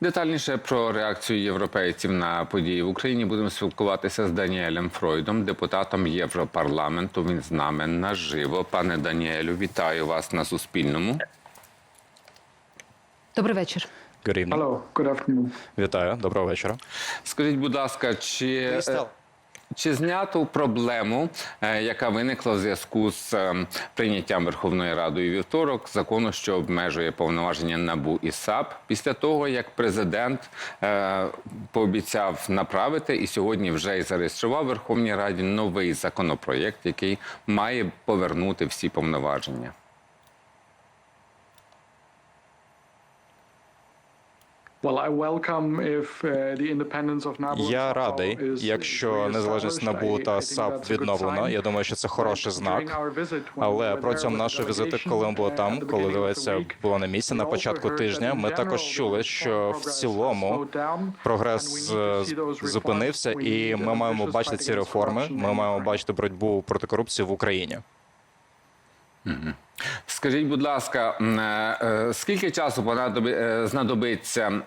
Детальніше про реакцію європейців на події в Україні будемо спілкуватися з Даніелем Фройдом, депутатом Європарламенту. Він з нами наживо. Пане Даніелю, вітаю вас на Суспільному. Добрий вечір. Good evening. Hello, good afternoon. Вітаю, доброго вечора. Скажіть, будь ласка, чи, е, чи знято проблему, е, яка виникла в зв'язку з е, прийняттям Верховною Радою вівторок закону, що обмежує повноваження НАБУ і САП, після того як президент е, пообіцяв направити і сьогодні вже і зареєстрував Верховній Раді новий законопроєкт, який має повернути всі повноваження. Я радий, якщо незалежність. НАБУ та САП sign. Я думаю, що це хороший знак. Але протягом нашої візити, коли ми були uh, там, коли week, було на місці на початку тижня, ми також чули, що в цілому прогрес е, зупинився, і ми маємо бачити ці реформи. Ми маємо бачити боротьбу проти корупції в Україні. Скажіть, будь ласка, е, е, скільки часу е, знадобиться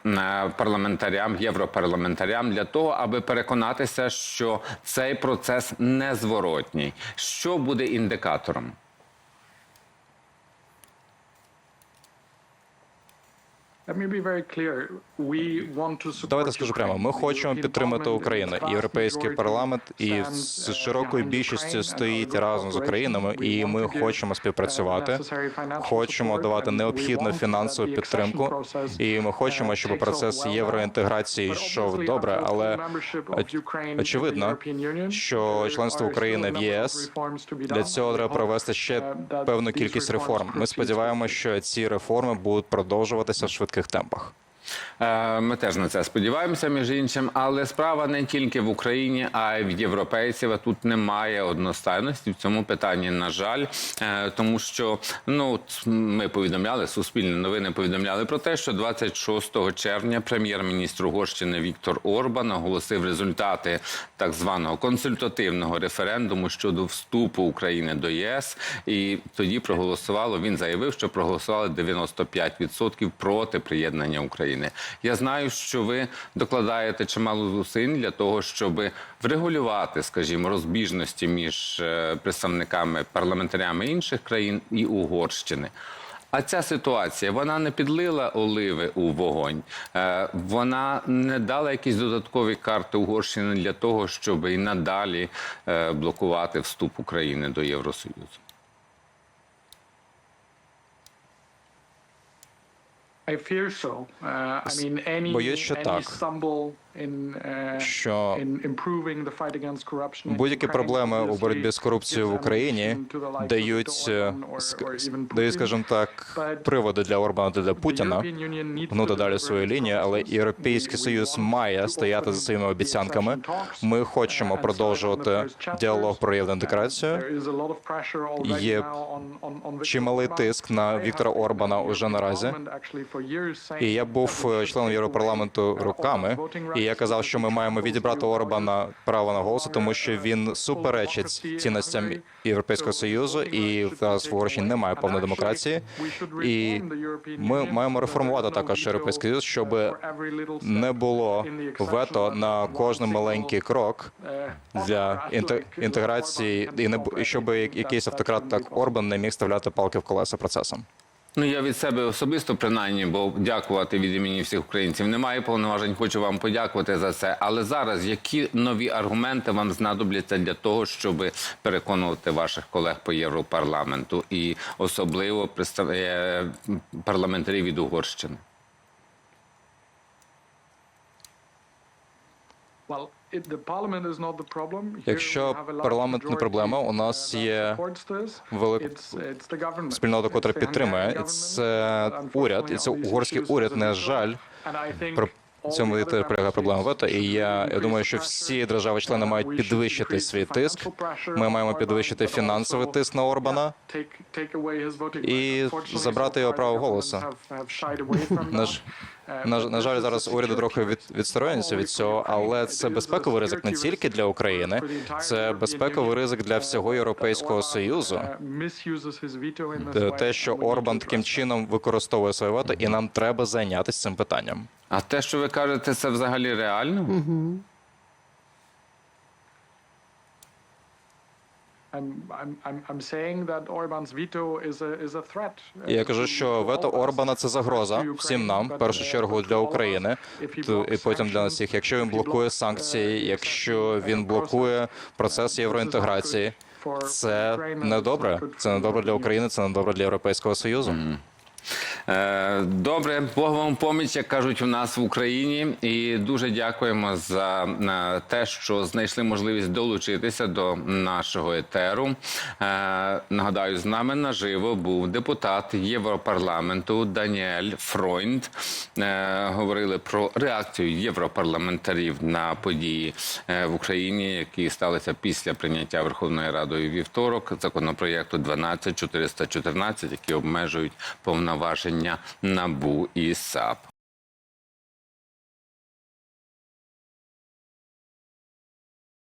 парламентарям, європарламентарям для того, аби переконатися, що цей процес незворотній? Що буде індикатором? Давайте скажу прямо. Ми хочемо підтримати Україну. Європейський парламент і з широкою uh, більшістю стоїть разом з Україною, і ми хочемо uh, співпрацювати. Хочемо давати необхідну фінансову підтримку, і ми хочемо, uh, щоб процес євроінтеграції йшов добре, але очевидно, що членство України в ЄС для цього треба провести ще uh, певну кількість реформ. Ми сподіваємося, що ці реформи будуть продовжуватися в швидких темпах. Е, Ми теж на це сподіваємося, між іншим, але справа не тільки в Україні, а й в європейців. Тут немає одностайності в цьому питанні. На жаль, Е, тому що ну ми повідомляли, суспільні новини повідомляли про те, що 26 червня прем'єр-міністр Угорщини Віктор Орбан оголосив результати так званого консультативного референдуму щодо вступу України до ЄС, і тоді проголосувало. Він заявив, що проголосували 95% проти приєднання України. Я знаю, що ви докладаєте чимало зусиль для того, щоб врегулювати, скажімо, розбіжності між е, представниками парламентарями інших країн і Угорщини. А ця ситуація вона не підлила оливи у вогонь, Е, вона не дала якісь додаткові карти Угорщини для того, щоб і надалі е, блокувати вступ України до Євросоюзу. I fear so. Uh, I mean, any, Боюсь, що any так. stumble in, uh, Що Будь-які проблеми у боротьбі з корупцією в Україні дають, е, дають, скажімо так, приводи для Орбана та для Путіна гнути далі свою лінію, але. Європейський Союз має стояти за своїми обіцянками. Ми uh, хочемо продовжувати діалог про Uh, євроінтеграцію. Є чималий тиск на Віктора Орбана уже наразі. І я був е, членом Європарламенту uh, роками, voting і я казав, що ми маємо відібрати Орбана право на голос, тому що він суперечить цінностям. Європейського союзу, і зараз в Угорщині немає повної демократії. І ми маємо реформувати також Європейський Союз, щоб не було вето на кожен маленький крок для інтеграції, і не щоб якийсь автократ, так. Орбан не міг ставляти палки в колеса процесом. Ну я від себе особисто принаймні, бо дякувати від імені всіх українців немає повноважень. Хочу вам подякувати за це. Але зараз які нові аргументи вам знадобляться для того, щоб переконувати ваших колег по європарламенту і особливо е, парламентарів від Угорщини? Well, Якщо парламент не проблема, у нас uh, є велика спільнота, котра підтримує, це уряд, і це угорський уряд, на жаль, про цьому other полягає проблема вето. І я, я думаю, що всі держави-члени Uh, мають підвищити свій тиск. Ми маємо підвищити фінансовий тиск на Орбана. І забрати його право голосу. Наш-. На, на жаль, зараз уряди трохи від, відсторонюються від цього, але це безпековий ризик не тільки для України, це безпековий ризик для всього Європейського Союзу. Те- що Орбан таким чином використовує своє вето, і нам треба зайнятися цим питанням. А те, що ви кажете, це взагалі реально? І я кажу, що вето Орбана це загроза всім нам, в першу чергу для України, і потім для нас всіх. Якщо він блокує санкції, якщо він блокує процес євроінтеграції, це не добре. Це не добре для України, це не добре для Європейського Союзу. Е, Добре, Бог вам поміч, як кажуть у нас в Україні, і дуже дякуємо за е, те, що знайшли можливість долучитися до нашого етеру. Е, Нагадаю, з нами наживо був депутат Європарламенту Даніель Фройнд. Говорили про реакцію європарламентарів на події в Україні, які сталися після прийняття Верховною Радою вівторок законопроєкту 12414, які обмежують повноваження НАБУ і САП.